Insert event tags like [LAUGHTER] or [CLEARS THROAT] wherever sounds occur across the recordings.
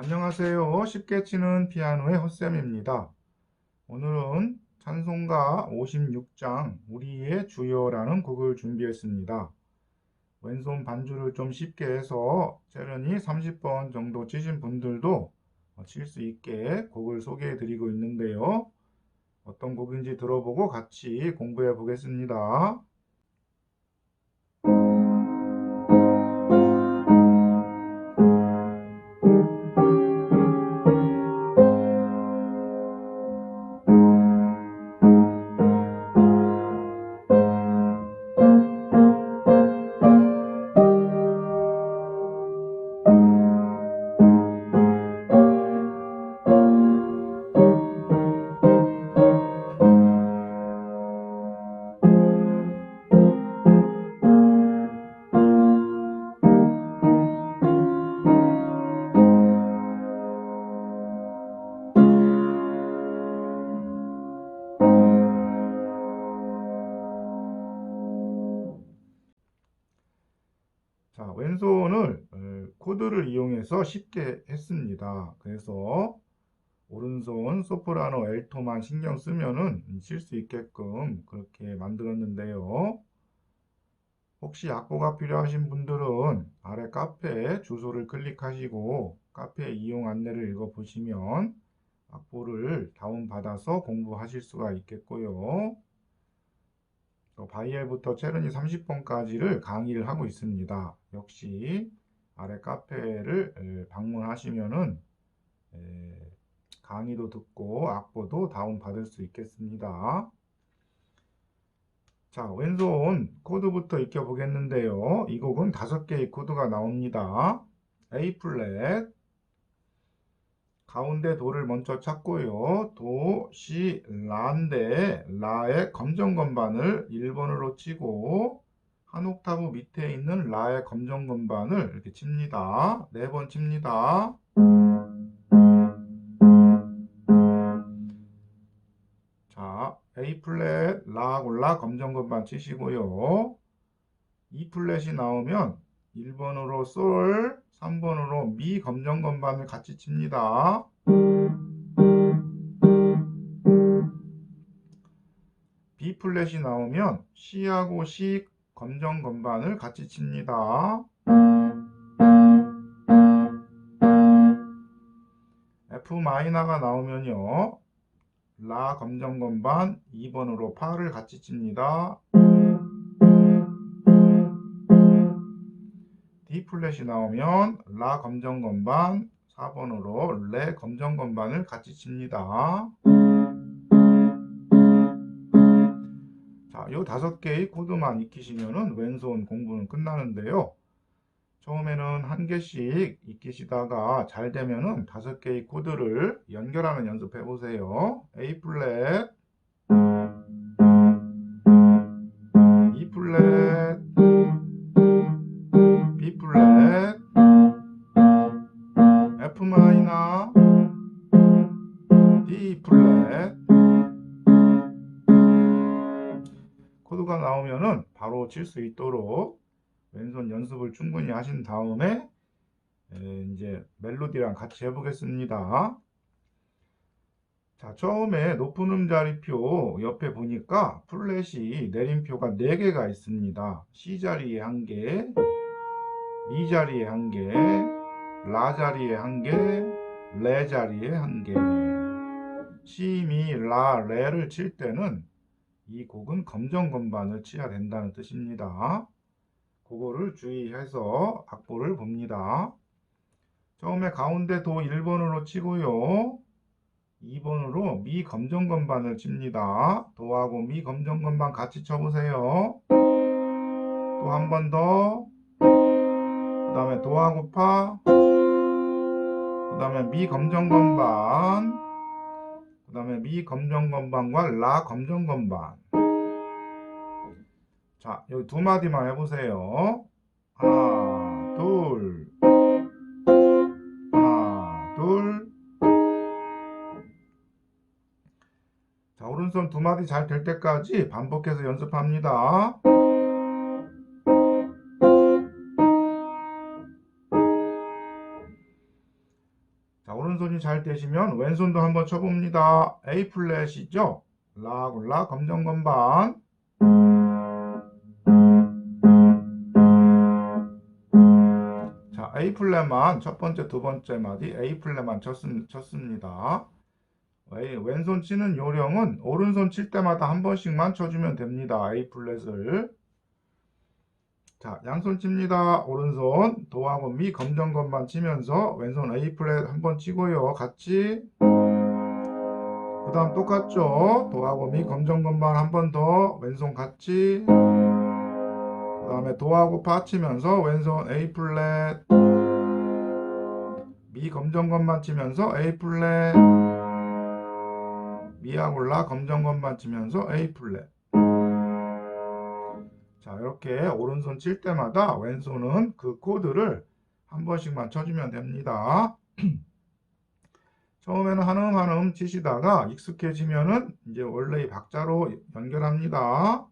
안녕하세요. 쉽게 치는 피아노의 헛쌤입니다. 오늘은 찬송가 56장 우리의 주여라는 곡을 준비했습니다. 왼손 반주를 좀 쉽게 해서 체르니 30번 정도 치신 분들도 칠 수 있게 곡을 소개해 드리고 있는데요. 어떤 곡인지 들어보고 같이 공부해 보겠습니다. 코드를 이용해서 쉽게 했습니다. 그래서 오른손 소프라노 엘토만 신경 쓰면은 칠 수 있게끔 그렇게 만들었는데요. 혹시 악보가 필요하신 분들은 아래 카페 주소를 클릭하시고 카페 이용 안내를 읽어보시면 악보를 다운받아서 공부하실 수가 있겠고요. 또 바이엘부터 체르니 30번까지를 강의를 하고 있습니다. 역시 아래 카페를 에, 방문하시면은 에, 강의도 듣고 악보도 다운받을 수 있겠습니다. 자, 왼손 코드부터 익혀 보겠는데요. 이 곡은 다섯 개의 코드가 나옵니다. A 플랫, 가운데 도를 먼저 찾고요. 도, 시, 라인데 라의 검정 건반을 1번으로 치고 한 옥타브 밑에 있는 라의 검정 건반을 이렇게 칩니다. 네 번 칩니다. 자, A 플랫, 라 골라 검정 건반 치시고요. E 플랫이 나오면 1번으로 솔, 3번으로 미 검정 건반을 같이 칩니다. B 플랫이 나오면 C하고 C 검정 건반을 같이 칩니다. F 마이너가 나오면요. 라 검정 건반 2번으로 파를 같이 칩니다. D 플랫이 나오면 라 검정 건반 4번으로 레 검정 건반을 같이 칩니다. 자, 요 다섯 개의 코드만 익히시면은 왼손 공부는 끝나는데요. 처음에는 한 개씩 익히시다가 잘 되면은 다섯 개의 코드를 연결하는 연습해 보세요. A 플랫, E 플랫, 칠 수 있도록 왼손 연습을 충분히 하신 다음에 에, 이제 멜로디랑 같이 해보겠습니다. 자, 처음에 높은 음자리표 옆에 보니까 플랫이 내림표가 4개가 있습니다. C 자리에 1개, 미 자리에 1개, 라 자리에 1개, 레 자리에 1개. C, 미, 라, 레를 칠 때는 이 곡은 검정 건반을 치야 된다는 뜻입니다. 그거를 주의해서 악보를 봅니다. 처음에 가운데 도 1번으로 치고요. 2번으로 미 검정 건반을 칩니다. 도하고 미 검정 건반 같이 쳐보세요. 또 한 번 더. 그 다음에 도하고 파. 그 다음에 미 검정 건반. 그 다음에 미 검정 건반과 라 검정 건반. 자, 여기 두 마디만 해보세요. 하나, 둘. 하나, 둘. 자, 오른손 두 마디 잘 될 때까지 반복해서 연습합니다. 손이 잘 되시면 왼손도 한번 쳐봅니다. A 플랫이죠? 라 골라 검정 건반 자 A 플랫만 첫 번째 두 번째 마디 A 플랫만 쳤습, 쳤습니다. 왼- 왼손 치는 요령은 오른손 칠 때마다 한 번씩만 쳐주면 됩니다. A 플랫을 자, 양손 칩니다. 오른손 도하고 미 검정 건반 치면서 왼손 A 플랫 한번 치고요. 같이 그 다음 똑같죠. 도하고 미 검정 건반 한번 더 왼손 같이 그 다음에 도하고 파 치면서 왼손 A 플랫 미 검정 건반 치면서 A 플랫 미하고 라 검정 건반 치면서 A 플랫 자, 이렇게 오른손 칠 때마다 왼손은 그 코드를 한 번씩만 쳐주면 됩니다. [CLEARS THROAT] 처음에는 한음 한음 치시다가 익숙해지면은 이제 원래의 박자로 연결합니다.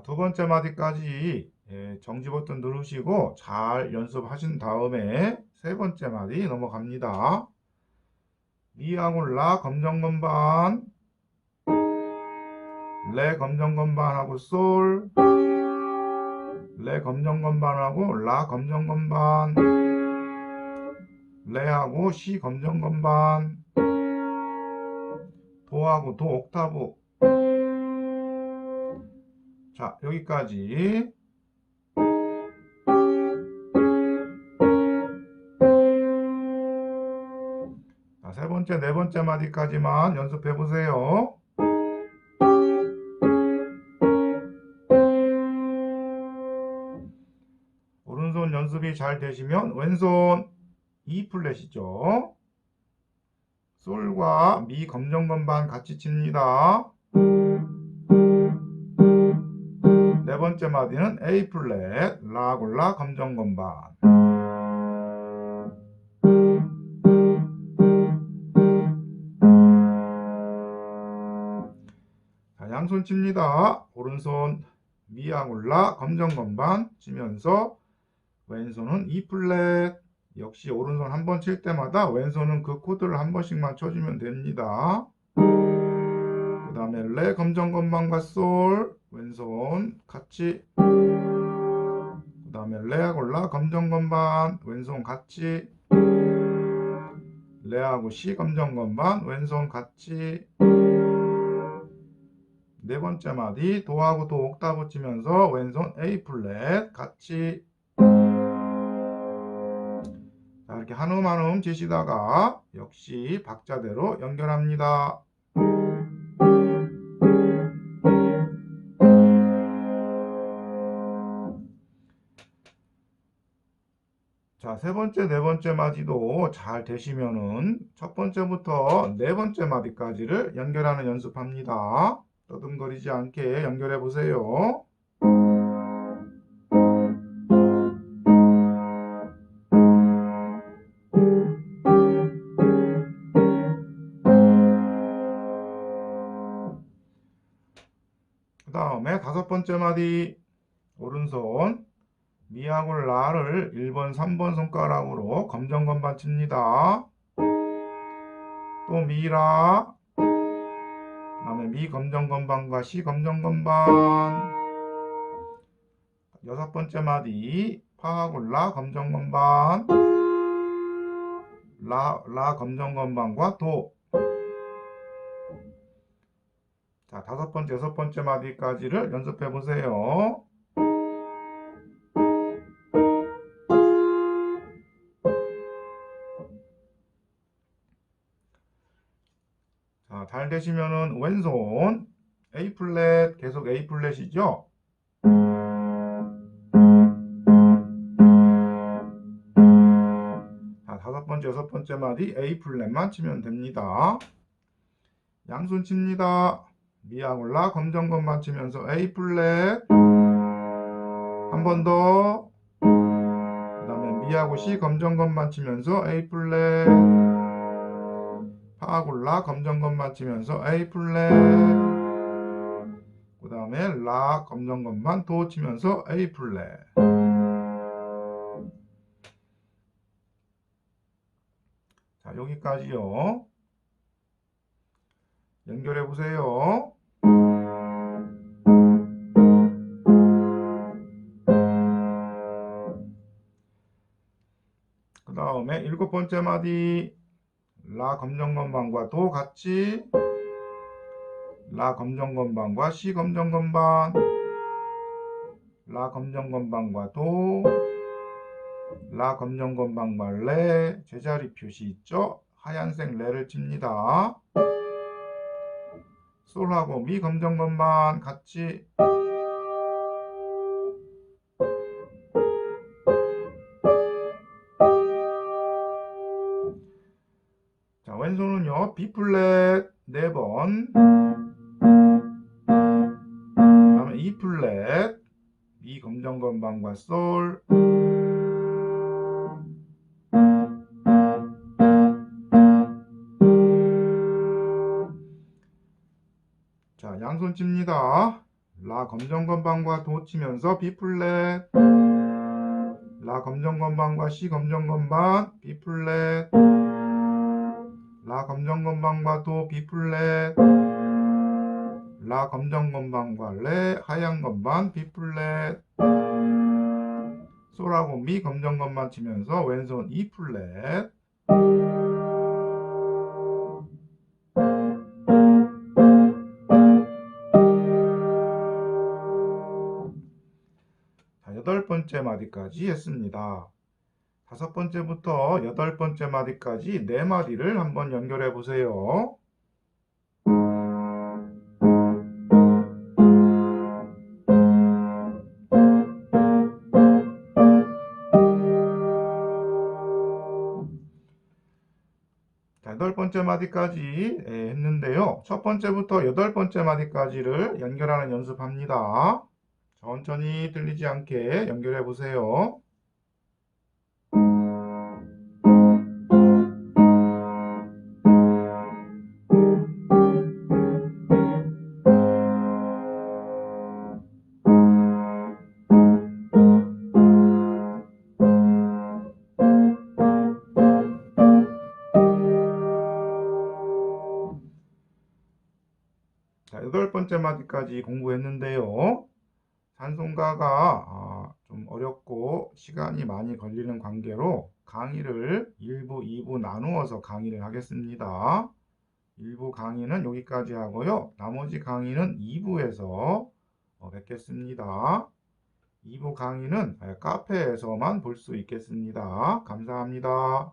자, 두 번째 마디까지 예, 정지 버튼 누르시고 잘 연습하신 다음에 세 번째 마디 넘어갑니다. 미하고 라 검정 건반. 레 검정 건반하고 솔. 레 검정 건반하고 라 검정 건반. 레하고 시 검정 건반. 도하고 도 옥타브 자 여기까지 자, 세 번째, 네 번째 마디까지만 연습해 보세요. 오른손 연습이 잘 되시면 왼손 E 플랫이죠. 솔과 미 검정 건반 같이 칩니다. 번째 마디는 A 플랫, 라 골라 검정 건반. 자, 양손 칩니다. 오른손 미하고 라 검정 건반 치면서 왼손은 E 플랫. 역시 오른손 한 번 칠 때마다 왼손은 그 코드를 한 번씩만 쳐주면 됩니다. 그 다음에 레 검정 건반과 솔 왼손 같이. 그 다음에 레하고 라. 검정 건반. 왼손 같이. 레하고 시 검정 건반. 왼손 같이. 네 번째 마디. 도하고 도 옥타브 치면서 왼손 A 플랫 같이. 자 이렇게 한음 한음 치시다가 역시 박자대로 연결합니다. 자, 세 번째, 네 번째 마디도 잘 되시면은 첫 번째부터 네 번째 마디까지를 연결하는 연습합니다. 떠듬거리지 않게 연결해 보세요. 그 다음에 다섯 번째 마디 오른손 미하고 라를 1번, 3번 손가락으로 검정 건반 칩니다. 또 미라. 그 다음에 미 검정 건반과 시 검정 건반. 여섯 번째 마디. 파하고 라 검정 건반. 라, 라 검정 건반과 도. 자, 다섯 번째, 여섯 번째 마디까지를 연습해 보세요. 잘 되시면은 왼손 A 플랫 계속 A 플랫이죠. 자, 다섯 번째, 여섯 번째 마디 A 플랫만 치면 됩니다. 양손 칩니다. 미하고 라 검정 건반 치면서 A 플랫 한 번 더. 그 다음에 미하고 C 검정 건반 치면서 A 플랫 파하고 라 검정 건반 치면서 A 플랫 그 다음에 라 검정 건반 도 치면서 A 플랫. 자, 여기까지요. 연결해 보세요. 그 다음에 일곱 번째 마디 라 검정 건반과 도 같이 라 검정 건반과 시 검정 건반 라 검정 건반과 도 라 검정 건반과 레 제자리 표시 있죠? 하얀색 레를 칩니다. 솔하고 미 검정 건반 같이 B 플랫 4번, 다음에 E 플랫, 미 검정 건반과 솔, 자, 양손 칩니다. 라 검정 건반과 도 치면서 B 플랫, 라 검정 건반과 C 검정 건반, B 플랫, 라 검정 건반과 도 B 플랫, 라 검정 건반과 레 하얀 건반 B 플랫, 솔하고 미 검정 건반 치면서 왼손 E 플랫, 자, 여덟 번째 마디까지 했습니다. 다섯 번째부터 여덟 번째 마디까지 네 마디를 한번 연결해 보세요. 자, 여덟 번째 마디까지 예, 했는데요. 첫 번째부터 여덟 번째 마디까지를 연결하는 연습합니다. 천천히 들리지 않게 연결해 보세요. 번째 마디까지 공부했는데요. 산송가가 아, 좀 어렵고 시간이 많이 걸리는 관계로 강의를 1부, 2부 나누어서 강의를 하겠습니다. 1부 강의는 여기까지 하고요. 나머지 강의는 2부에서 어, 뵙겠습니다. 2부 강의는 카페에서만 볼 수 있겠습니다. 감사합니다.